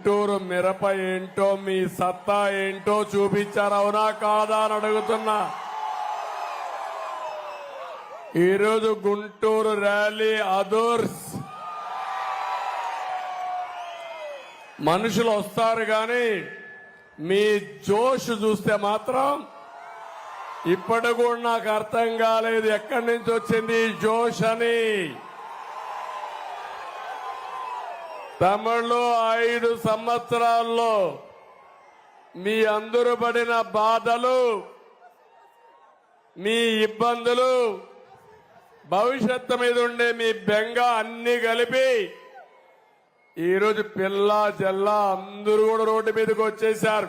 గుంటూరు మిరప ఏంటో మీ సత్తా ఏంటో చూపించారు. అవునా కాదా అని అడుగుతున్నా. ఈరోజు గుంటూరు ర్యాలీ అదూర్స్. మనుషులు వస్తారు కానీ మీ జోష్ చూస్తే మాత్రం ఇప్పటి కూడా నాకు అర్థం కాలేదు. ఎక్కడి నుంచి వచ్చింది జోష్ అని. తమిళు ఐదు సంవత్సరాల్లో మీ అందరూ పడిన బాధలు మీ ఇబ్బందులు భవిష్యత్తు మీద ఉండే మీ బెంగ అన్ని కలిపి ఈరోజు పిల్ల జల్ల అందరూ కూడా రోడ్డు మీదకి వచ్చేశారు.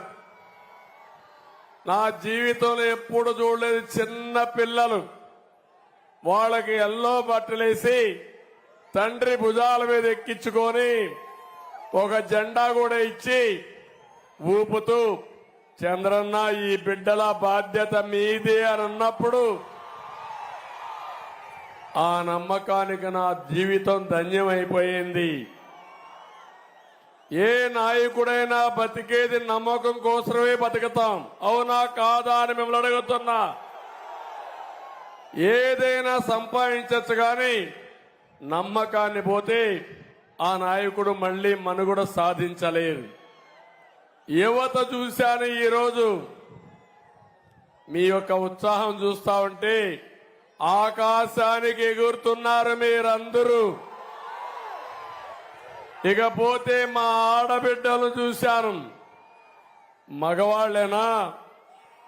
నా జీవితంలో ఎప్పుడు చూడలేదు చిన్న పిల్లలు. వాళ్ళకి ఎల్లో బట్టలేసి తండ్రి భుజాల మీద ఎక్కించుకొని ఒక జెండా కూడా ఇచ్చి ఊపుతూ చంద్రన్న ఈ బిడ్డల బాధ్యత మీదే అని అన్నప్పుడు ఆ నమ్మకానికి నా జీవితం ధన్యమైపోయింది. ఏ నాయకుడైనా బతికేది నమ్మకం కోసమే బతుకుతాం. అవునా కాదా అని మిమ్మల్ని అడుగుతున్నా. ఏదైనా సంపాదించచ్చు కానీ నమ్మకాన్ని పోతే ఆ నాయకుడు మళ్ళీ మనుగడ సాధించలేరు. యువత చూశాను ఈరోజు. మీ యొక్క ఉత్సాహం చూస్తా ఉంటే ఆకాశానికి ఎగురుతున్నారు మీరందరూ. ఇకపోతే మా ఆడబిడ్డలు చూశాను. మగవాళ్ళేనా?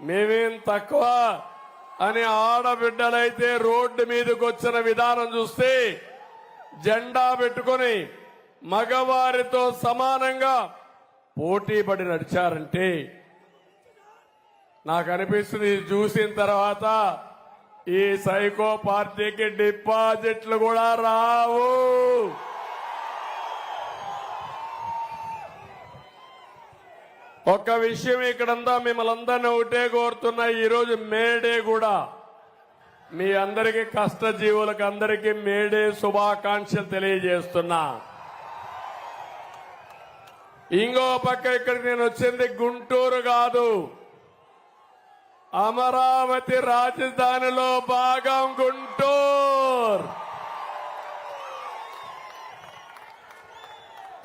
మేమేం తక్కువ? అని ఆడబిడ్డలైతే రోడ్డు మీదకి వచ్చిన విధానం చూస్తే జెండా పెట్టుకొని మగవారితో సమానంగా పోటీ పడి నడిచారంటే నాకు అనిపిస్తుంది చూసిన తర్వాత ఈ సైకో పార్టీకి డిపాజిట్లు కూడా రావు. ఒక్క విషయం ఇక్కడంతా మిమ్మల్ని అందరినీ ఒకటే కోరుతున్నా ఈరోజు మేడే కూడా మీ అందరికీ కష్టజీవులకు అందరికీ మేడే శుభాకాంక్షలు తెలియజేస్తున్నా. ఇంకో పక్క ఇక్కడికి నేను వచ్చింది గుంటూరు కాదు. అమరావతి రాజధానిలో భాగం గుంటూరు.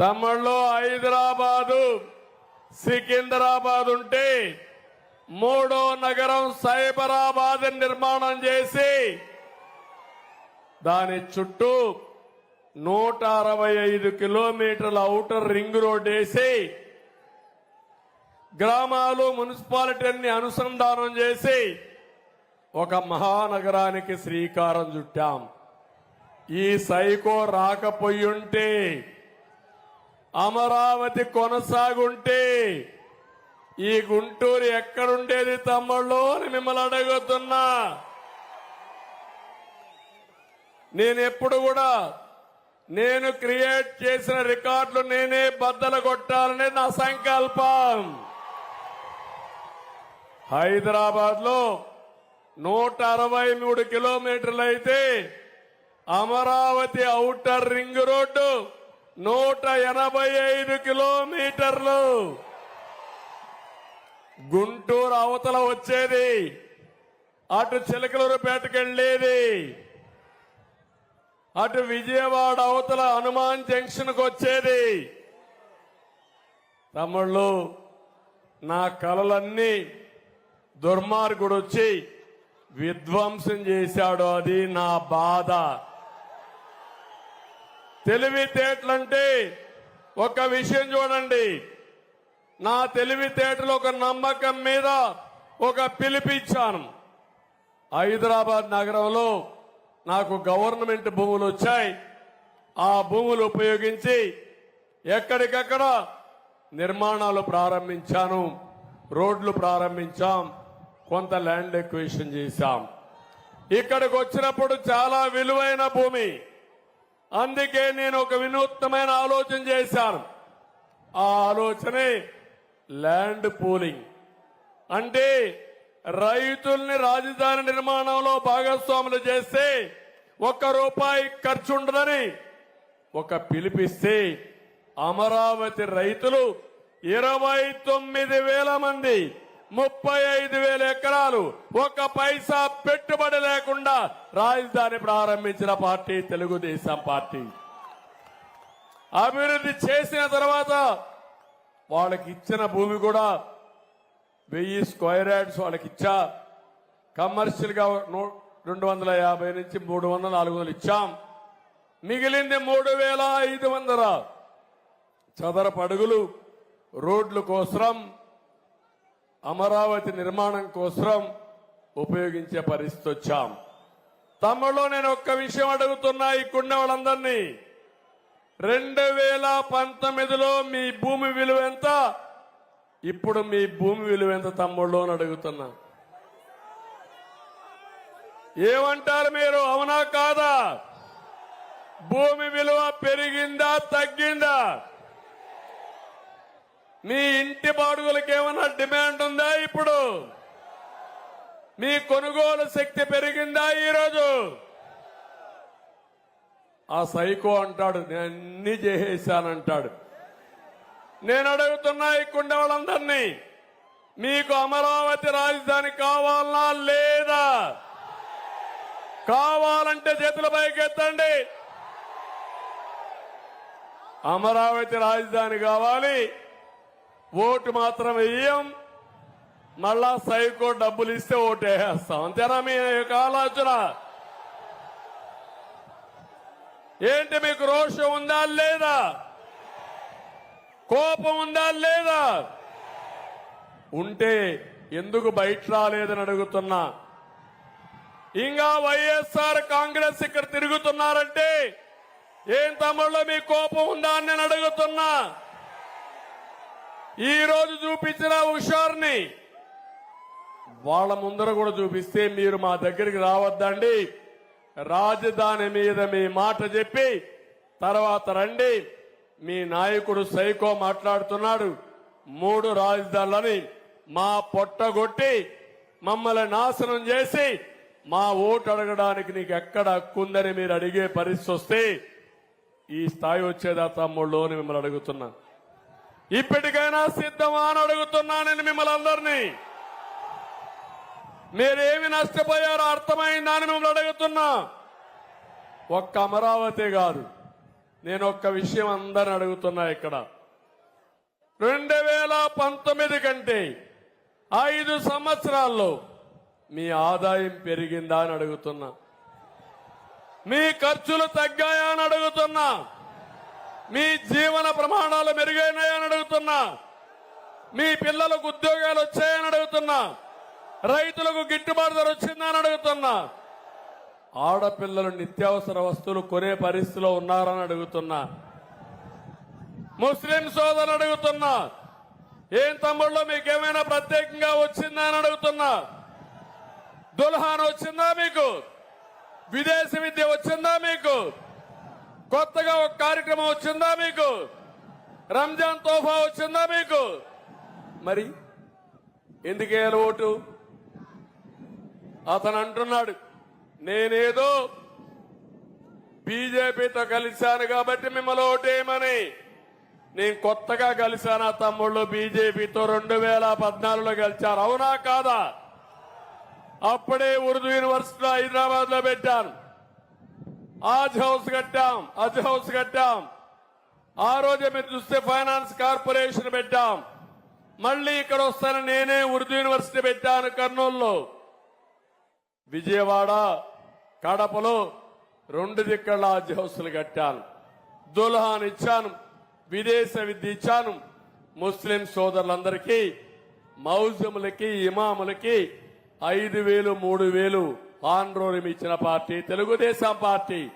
తమిళ్ళో హైదరాబాదు సికింద్రాబాద్ ఉంటే మూడో నగరం సైబరాబాద్ నిర్మాణం చేసి దాని చుట్టూ నూట అరవై ఐదు కిలోమీటర్ల ఔటర్ రింగ్ రోడ్ వేసి గ్రామాలు మున్సిపాలిటీని అనుసంధానం చేసి ఒక మహానగరానికి శ్రీకారం చుట్టాం. ఈ సైకో రాకపోయుంటే అమరావతి కొనసాగుంటే ఈ గుంటూరు ఎక్కడుండేది తమ్ముళ్ళు అని మిమ్మల్ని అడుగుతున్నా. నేను ఎప్పుడు కూడా నేను క్రియేట్ చేసిన రికార్డులు నేనే బద్దలు కొట్టాలనే నా సంకల్పం. హైదరాబాద్లో నూట అరవై మూడు కిలోమీటర్లు అయితే అమరావతి ఔటర్ రింగ్ రోడ్డు నూట ఎనభై ఐదు కిలోమీటర్లు. గుంటూరు అవతల వచ్చేది. అటు చిలకలూరుపేటకు వెళ్ళేది. అటు విజయవాడ అవతల హనుమాన్ జంక్షన్కు వచ్చేది. తమ్ముళ్ళు నా కలలన్నీ దుర్మార్గుడు వచ్చి విధ్వంసం చేశాడు. అది నా బాధ. తెలివితేటలంటే ఒక విషయం చూడండి. నా తెలివితేటలు ఒక నమ్మకం మీద ఒక పిలిపిచ్చాను హైదరాబాద్ నగరంలో నాకు గవర్నమెంట్ భూములు వచ్చాయి. ఆ భూములు ఉపయోగించి ఎక్కడికక్కడ నిర్మాణాలు ప్రారంభించాను. రోడ్లు ప్రారంభించాం. కొంత ల్యాండ్ ఎక్వేషన్ చేశాం. ఇక్కడికి వచ్చినప్పుడు చాలా విలువైన భూమి. అందుకే నేను ఒక వినూత్నమైన ఆలోచన చేశాను. ఆ ఆలోచనే ల్యాండ్ పూలింగ్. అంటే రైతుల్ని రాజధాని నిర్మాణంలో భాగస్వాములు చేస్తే ఒక్క రూపాయి ఖర్చు ఉండదని ఒక పిలిపిస్తే అమరావతి రైతులు ఇరవై తొమ్మిది వేల మంది ముప్పై ఐదు వేల ఎకరాలు ఒక పైసా పెట్టుబడి లేకుండా రాజధాని ప్రారంభించిన పార్టీ తెలుగుదేశం పార్టీ. అభివృద్ధి చేసిన తర్వాత వాళ్ళకి ఇచ్చిన భూమి కూడా వెయ్యి స్క్వేర్ యార్డ్స్ వాళ్ళకి ఇచ్చా కమర్షియల్గా నూ- రెండు వందల యాభై నుంచి మూడు వందల నాలుగు వందలు ఇచ్చాం. మిగిలింది మూడు వేల ఐదు వందల. చదరపు అడుగులు రోడ్ల కోసం అమరావతి నిర్మాణం కోసం ఉపయోగించే పరిస్థితి వచ్చాం. తమలో నేను ఒక్క విషయం అడుగుతున్నా ఇక్కడున్న వాళ్ళందరినీ. రెండు వేల పంతొమ్మిదిలో మీ భూమి విలువ ఎంత? ఇప్పుడు మీ భూమి విలువ ఎంత తమ్ముళ్ళు అని అడుగుతున్నా. ఏమంటారు మీరు? అవునా కాదా? భూమి విలువ పెరిగిందా తగ్గిందా? మీ ఇంటి బాడుగులకు ఏమైనా డిమాండ్ ఉందా ఇప్పుడు? మీ కొనుగోలు శక్తి పెరిగిందా ఈరోజు? ఆ సైకో అంటాడు నేను అన్ని చేసేసానంటాడు నేను అడుగుతున్నా ఇక్కడ వాళ్ళందరినీ మీకు అమరావతి రాజధాని కావాలనా లేదా? కావాలంటే చేతుల పైకెత్తండి. అమరావతి రాజధాని కావాలి ఓటు మాత్రం వేయం మళ్ళా సైకో డబ్బులు ఇస్తే ఓటు వేసేస్తాం. అంతేనా మీ యొక్క ఆలోచన? ఏంటి మీకు రోషం ఉందా లేదా? కోపం ఉందా లేదా? ఉంటే ఎందుకు బయట రాలేదని అడుగుతున్నా. ఇంకా వైఎస్ఆర్ కాంగ్రెస్ ఇక్కడ తిరుగుతున్నారంటే ఏం తమ్ముళ్ళు మీ కోపం ఉందా అని నేను అడుగుతున్నా. ఈ రోజు చూపించిన హుషార్ని వాళ్ళ ముందర కూడా చూపిస్తే మీరు మా దగ్గరికి రావద్దండి. రాజధాని మీద మీ మాట చెప్పి తర్వాత రండి. మీ నాయకుడు సైకో మాట్లాడుతున్నాడు. మూడు రాజధానులని మా పొట్టగొట్టి మమ్మల్ని నాశనం చేసి మా ఓటు అడగడానికి నీకు ఎక్కడ హక్కుందని మీరు అడిగే పరిస్థితి వస్తే ఈ స్థాయి వచ్చేదా తమ్ముళ్ళు అని మిమ్మల్ని అడుగుతున్నా. ఇప్పటికైనా సిద్ధమా అని అడుగుతున్నా నేను మిమ్మల్ని అందరినీ. మీరేమి నష్టపోయారో అర్థమైందా అని మిమ్మల్ని అడుగుతున్నా. ఒక్క అమరావతి కాదు నేను ఒక్క విషయం అందరిని అడుగుతున్నా ఇక్కడ. రెండు వేల పంతొమ్మిది కంటే ఐదు సంవత్సరాల్లో మీ ఆదాయం పెరిగిందా అని అడుగుతున్నా. మీ ఖర్చులు తగ్గాయా అని అడుగుతున్నా. మీ జీవన ప్రమాణాలు మెరుగైనాయా అని అడుగుతున్నా. మీ పిల్లలకు ఉద్యోగాలు వచ్చాయని అడుగుతున్నా. రైతులకు గిట్టుబాటు ధర వచ్చిందా అని అడుగుతున్నా. ఆడపిల్లలు నిత్యావసర వస్తువులు కొనే పరిస్థితిలో ఉన్నారని అడుగుతున్నా. ముస్లిం సోదరులు అడుగుతున్నా. ఏం తమ్ముళ్ళు మీకేమైనా ప్రత్యేకంగా వచ్చిందా అని అడుగుతున్నా. దుల్హాన్ వచ్చిందా మీకు? విదేశీ విద్య వచ్చిందా మీకు? కొత్తగా ఒక కార్యక్రమం వచ్చిందా మీకు? రంజాన్ తోఫా వచ్చిందా మీకు? మరి ఎందుకేయాలి ఓటు? అతను అంటున్నాడు నేనేదో బీజేపీతో కలిశాను కాబట్టి మిమ్మల్ని ఓటేయమని. నేను కొత్తగా కలిశాను ఆ తమ్ముళ్ళు బీజేపీతో రెండు వేల పద్నాలుగులో గెలిచారు. అవునా కాదా? అప్పుడే ఉర్దూ యూనివర్సిటీలో హైదరాబాద్లో పెట్టాను. ఆజ్ హౌస్ కట్టాం అజ్ హౌస్ కట్టాం. ఆ రోజే మీరు చూస్తే ఫైనాన్స్ కార్పొరేషన్ పెట్టాం. మళ్ళీ ఇక్కడ వస్తాను నేనే ఉర్దూ యూనివర్సిటీ పెట్టాను కర్నూలులో. విజయవాడ కడపలో రెండు దిక్కల ఆజ్ హౌస్లు కట్టాను. దుల్హాన్ ఇచ్చాను విదేశ విద్య ఇచ్చాను. ముస్లిం సోదరులందరికీ మౌజములకి ఇమాములకి ఐదు వేలు మూడు వేలు ఆండ్రోలం ఇచ్చిన పార్టీ తెలుగుదేశం పార్టీ.